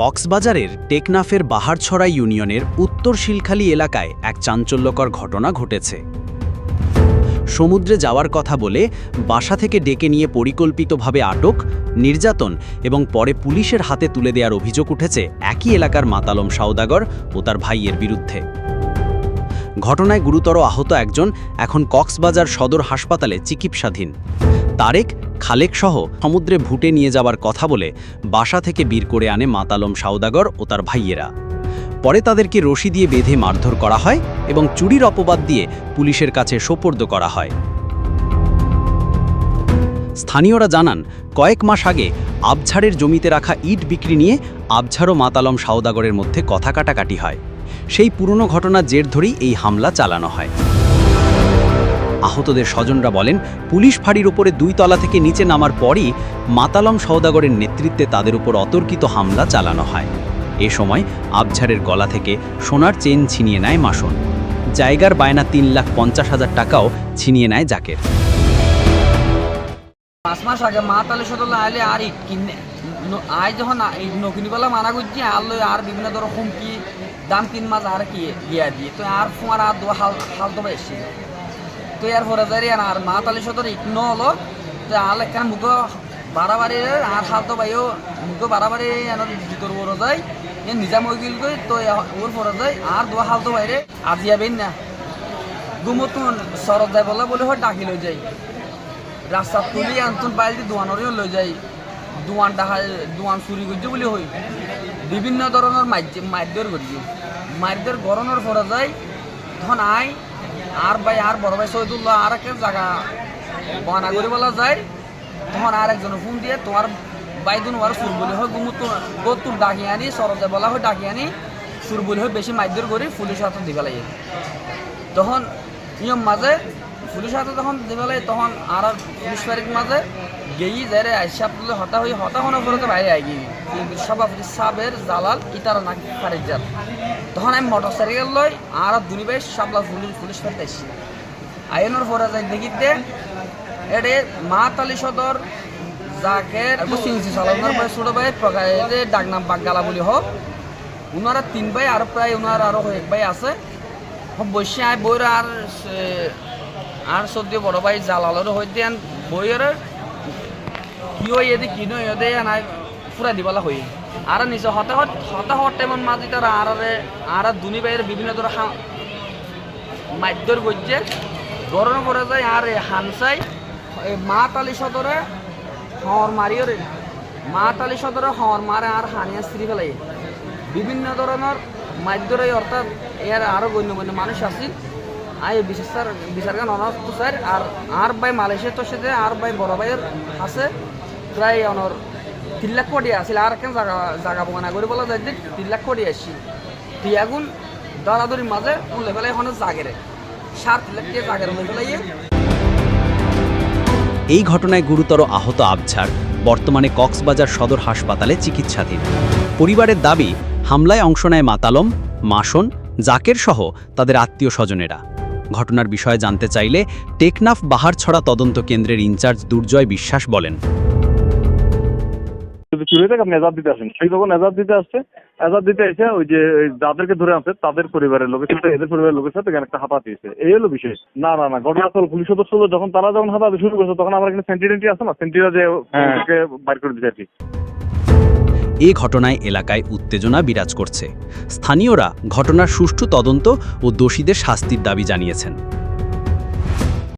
কক্সবাজারের টেকনাফের বাহারছড়া ইউনিয়নের উত্তর শিলখালী এলাকায় এক চাঞ্চল্যকর ঘটনা ঘটেছে। সমুদ্রে যাওয়ার কথা বলে বাসা থেকে ডেকে নিয়ে পরিকল্পিতভাবে আটক, নির্যাতন এবং পরে পুলিশের হাতে তুলে দেওয়ার অভিযোগ উঠেছে একই এলাকার মাতালম সাউদাগর ও তার ভাইয়ের বিরুদ্ধে। ঘটনায় গুরুতর আহত একজন এখন কক্সবাজার সদর হাসপাতালে চিকিৎসাধীন। তারেক, খালেক সহ সমুদ্রে ভুটে নিয়ে যাবার কথা বলে বাসা থেকে বীর করে আনে মাতালম সাউদাগর ও তার ভাইয়েরা। পরে তাদেরকে রশি দিয়ে বেঁধে মারধর করা হয় এবং চুরির অপবাদ দিয়ে পুলিশের কাছে সোপর্দ করা হয়। স্থানীয়রা জানান, কয়েক মাস আগে আবঝাড়ের জমিতে রাখা ইট বিক্রি নিয়ে আবঝাড় ও মাতালম সাউদাগরের মধ্যে কথা কাটাকাটি হয়। সেই পুরনো ঘটনার জের ধরেই এই হামলা চালানো হয়। আহতদের স্বজনরা বলেন, পুলিশ ফাঁড়ির উপরে দুই তলা থেকে নিচে নামার পরই মাতালম সওদাগরের নেতৃত্বে তাদের উপর অতর্কিত হামলা চালানো হয়। এ সময় আবঝারের গলা থেকে সোনার চেন ছিনিয়ে নেয় মাসন জায়গার বায়না তিন লাখ পঞ্চাশ হাজার টাকাও ছিনিয়ে নেয় জাকের। পাঁচ মাস আগে মা তালে সদল আইলে আর ইট কিনে আই যখন নকিনিবেলা মানা করছি আর আর বিভিন্ন ধরনের হুমকি, দাম তিন মাস আর কি গিয়া দিয়ে। তো আর ফুয়ার আর হাল হাল তো বেশি তো এর পরে আর মা তালে সদর ইট ন হলো। তো আর এখানে মুখ বাড়াবাড়ি, আর হাল তো বাইও মুখ বাড়াবাড়ি এনার ভিতর বড় যায় এ নিজাম হয়ে গেল তো ওর পরে যায় আর দু হাল তো বাইরে আজি যাবেন না। গুমতুন সরদ যায় বলে বলে হয়, ডাকি লই যাই। রাস্তা তুলি আনতুন বাইরে দোয়ানরেও লৈ যাই। দোয়ান ডাহা দোয়ান চুরি করছে বুলি হই বিভিন্ন ধরনের মাইর মারধর করছি মারধর গরমের পরে যায় তখন আই আর ভাই, আর বড় ভাই সৈদুল্লাহ আর একটা জায়গা বানা করে বলা যায়। তখন আর একজন ফোন দিয়ে, তোমার বাইদুন আর সুর বলি হয়, গুমুত গতুর ডাকি আনি, সরজে বলা হয় ডাকি আনি, সুর বলি হয়, বেশি মাইদুর করে পুলিশ হাতে দিবে লাগে। তখন নিয়ম মাঝে পুলিশ হাতে তখন দিবেলে তখন আর পুলিশ বাড়ির মাঝে গেই যারে আইসা তুলে হতা হই হতা হওয়ার পরে বাইরে আই গিয়ে সভাপতি সাবের জালাল, ইতার নাকি ফারিজাত তখন আমি মোটর সাইকেল লই, আর দুনি ভাই সাবলা পুলিশ পুলিশ বাড়িতে আসছি আইনের পরে যাই দেখিতে এডে মা তালি সদর যাকে সিনসি চালানোর পরে ছোট ভাই প্রকারে ডাকনাম বাগগালা বলি হোক ওনারা তিন ভাই, আর প্রায় ওনার আরও এক ভাই আছে। বসে আয় বইয়ের আর আর সদ্য বড় ভাই জালালের হইতে বইয়ের কি হয় এদি কি নয়, এদে নাই পুরা দিবালা হই। আর নিচে হতে হত হতে হত টাইমন মাঝে তার আর আর দুনি ভাইয়ের বিভিন্ন হা- মাধ্যর গজ্জে গরম করে যায় আর হানসাই মা তালি সদরে হর মারিও রে মা তালি সদরে হর মারে আর হানিয়া স্ত্রী ফেলাই বিভিন্ন ধরনের মাধ্যরে অর্থাৎ এর আরও গণ্যমান্য মানুষ আছিল আই বিশেষ স্যার বিচার গান অনার্থ স্যার, আর আর ভাই মালয়েশিয়া তো সাথে আর ভাই বড় ভাইয়ের আছে। প্রায় অনর তিন লাখ কোটি আছিল, আর কেন জায়গা জায়গা বগানা করে বলা যায় তিন লাখ কোটি আসছি তুই আগুন দরাদরির মাঝে উল্লে ফেলে এখন জাগেরে। সাত লাখ টাকা জাগের উল্লে ফেলাইয়ে এই ঘটনায় গুরুতর আহত আবঝার বর্তমানে কক্সবাজার সদর হাসপাতালে চিকিৎসাধীন। পরিবারের দাবি, হামলায় অংশ নেয় মাতালম, মাসন, জাকের সহ তাদের আত্মীয় স্বজনেরা। ঘটনার বিষয়ে জানতে চাইলে টেকনাফ বাহারছড়া তদন্ত কেন্দ্রের ইনচার্জ দুর্জয় বিশ্বাস বলেন। যদি চুরি হয়ে আপনি এজাব দিতে আসেন। সেই যখন এজাব দিতে আসছে এজাব দিতে এসে ওই যে যাদেরকে ধরে আছে তাদের পরিবারের লোকের সাথে এদের পরিবারের লোকের সাথে এখানে একটা হাপা দিয়েছে এই হলো বিষয়। না না না ঘটনাস্থল পুলিশ সদস্য যখন তারা যখন হাতাতে শুরু করছে তখন আমার এখানে সেন্টিডেন্টি আছে না? সেন্টিরা যে বাইর করে দিতে আর কি। এ ঘটনায় এলাকায় উত্তেজনা বিরাজ করছে। স্থানীয়রা ঘটনার সুষ্ঠু তদন্ত ও দোষীদের শাস্তির দাবি জানিয়েছেন।